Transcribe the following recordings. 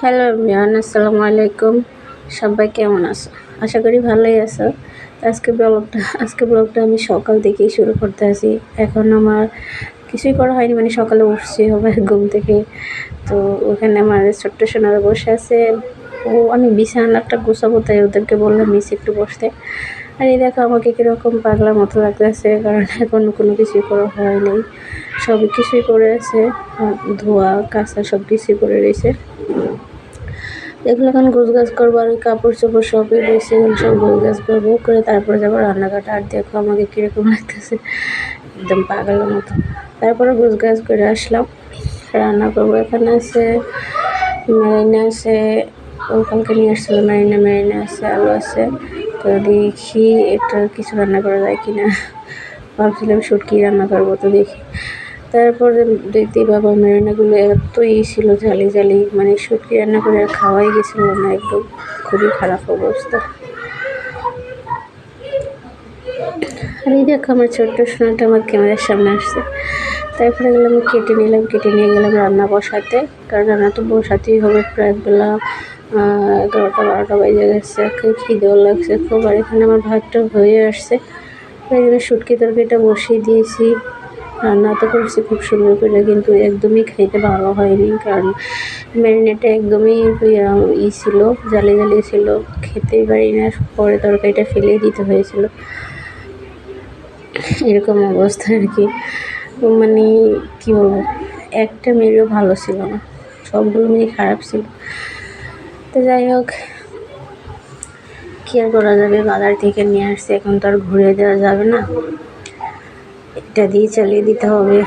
Hello Riyan আসসালামু আলাইকুম সবাই কেমন আছো? আশা করি ভালোই আছো। আজকে ব্লগটা আজকে ব্লগটা আমি সকাল থেকেই শুরু করতে আসি এখন আমার কিছুই করা হয়নি মানে সকালে উঠছি হবে ঘুম থেকে। তো ওখানে আমার ছোট্ট সোনারা বসে আছে। ও, আমি বিছানাটা গোছাবো, তাই ওদেরকে বললাম, মিস, একটু বসতে। আর এই দেখো, আমাকে কীরকম পাগলার মতো লাগতে লাগতেছে, কারণ এখন কোনো কিছুই করা হয়নি। সব কিছুই করে আছে। ধোয়া, কাঁচা সব কিছুই করে রয়েছে। এগুলো এখন গোছ গাছ করব আর কাপড় চোপড় সবই রয়েছে। এগুলো সব গোছ গাছ করব, করে তারপরে যাব রান্নাঘাট। আর দেখো আমাকে কীরকম লাগতেছে। একদম পাগলের মতো। তারপরে গোছ গাছ করে আসলাম। রান্না করব। এখানে আছে মেরিনা, আছে ও কালকে নিয়ে আসছিল মেরিনা মেরিনা আছে, আলু আছে। তো দেখি এটা কিছু রান্না করা যায় কিনা। ভাবছিলাম শুটকি রান্না করব তো দেখি। তারপরে দেখতে বাবা, মেরিনাগুলো এত ই ছিল জালি জালি মানে শুটকি রান্না করে আর খাওয়াই গেছিল না, একদম খুবই খারাপ অবস্থা। আর এই দেখো আমার ছোট্ট সোনাটা আমার ক্যামেরার সামনে আসছে। তারপরে গেলাম, কেটে নিলাম, কেটে নিয়ে গেলাম রান্না বসাতে। কারণ রান্না তো বসাতেই হবে, প্রায় বেলা এগারোটা, বারোটা বেজে গেছে খিদেও লাগছে খুব। আর এখানে আমার ভাতটা হয়ে আসছে। তাই জন্য শুটকি তরকারিটা বসিয়ে দিয়েছি। রান্না তো করছি খুব সুন্দর করে, কিন্তু একদমই খাইতে ভালো হয়নি, কারণ ম্যারিনেটে একদমই ই ছিল, জালি জালি ছিল, খেতেই পারি না, পরে তরকারিটা ফেলেই দিতে হয়েছিল। এরকম অবস্থা আর কি। মানে কী বলব, একটা মেয়েরও ভালো ছিল না, সবগুলো মেয়ে খারাপ ছিল। তো যাই হোক, কী আর করা যাবে, বাজার থেকে নিয়ে আসছে, এখন তো আর ঘুরে দেওয়া যাবে না। এটা দিয়ে চালিয়ে দিতে হবে।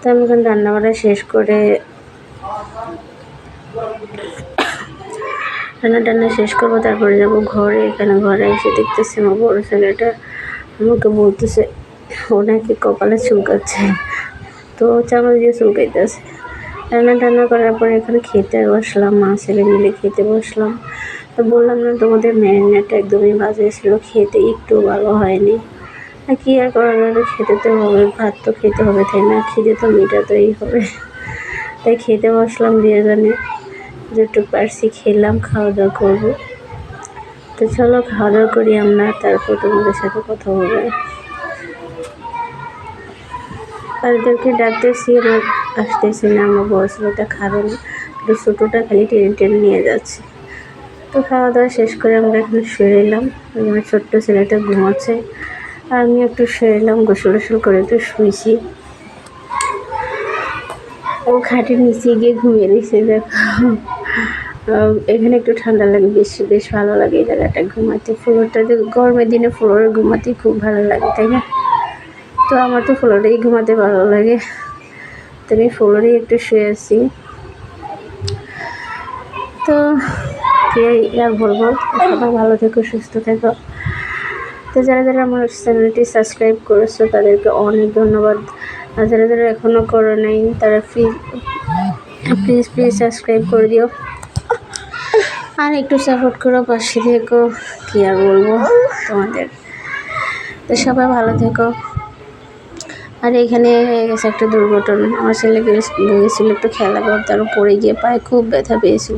তো আমি এখন রান্নাবাড়া শেষ করে রান্না টান্না শেষ করব, তারপরে যাব ঘরে। এখানে ঘরে এসে দেখতেছি আমার বড়ো ছেলেটা আমাকে বলতেছে, ও নাকি কপালে চুলকাচ্ছে। তো চামচ দিয়ে চুলকাইতেছে রান্না টান্না করার পরে এখানে খেতে বসলাম, মা ছেলে মিলে খেতে বসলাম। তো বললাম না, তোমাদের ম্যারিনেটটা একদমই বাজে ছিল, খেতে একটু ভালো হয়নি। আর কী আর করা যাবে খেতে তো হবে, ভাত তো খেতে হবে, তাই না? খিদে তো মেটাতেই হবে। তাই খেতে বসলাম দুজনে। যেটুকু পারছি খেলাম খাওয়া দাওয়া করব। তো চলো খাওয়া দাওয়া করি আমরা, তারপর তোমাদের সাথে কথা হবে। আর এদেরকে ডাকতেছি আমার আসতেছে না, আমার বড় ছেলেটা খাবে না তো ছোটোটা খালি টেনে টেনে নিয়ে যাচ্ছে। তো খাওয়া দাওয়া শেষ করে আমরা এখানে শুয়ে এলাম। আমার ছোট্ট ছেলেটা ঘুমাচ্ছে। আর আমি একটু শুয়ে এলাম গোসল গোসল করে একটু শুয়েছি। ও খাটের নিচে গিয়ে ঘুমিয়ে দিয়েছে দেখো। এখানে একটু ঠান্ডা লাগে, বেশ বেশ ভালো লাগে এই জায়গাটা ঘুমাতে। ফ্লোরটা গরমের দিনে ফ্লোরে ঘুমাতে খুব ভালো লাগে, তাই না? তো আমার তো ফ্লোরেই ঘুমাতে ভালো লাগে। তো আমি ফ্লোরেই একটু শুয়ে আছি। তো আর বলব, সবাই ভালো থেকো, সুস্থ থেকো। তো যারা যারা আমার চ্যানেলটি সাবস্ক্রাইব করেছ, তাদেরকে অনেক ধন্যবাদ। আর যারা যারা এখনও করো নাই, তারা প্লিজ প্লিজ প্লিজ সাবস্ক্রাইব করে দিও। আর একটু সাপোর্ট করো, পাশে থেকো। কী আর বলব তোমাদের? তো সবাই ভালো থেকো। আর এখানে হয়ে গেছে একটা দুর্ঘটনা। আমার ছেলেকে গিয়েছিল, একটু খেলা করতে আরও পড়ে গিয়ে পায়ে খুব ব্যথা পেয়েছিল।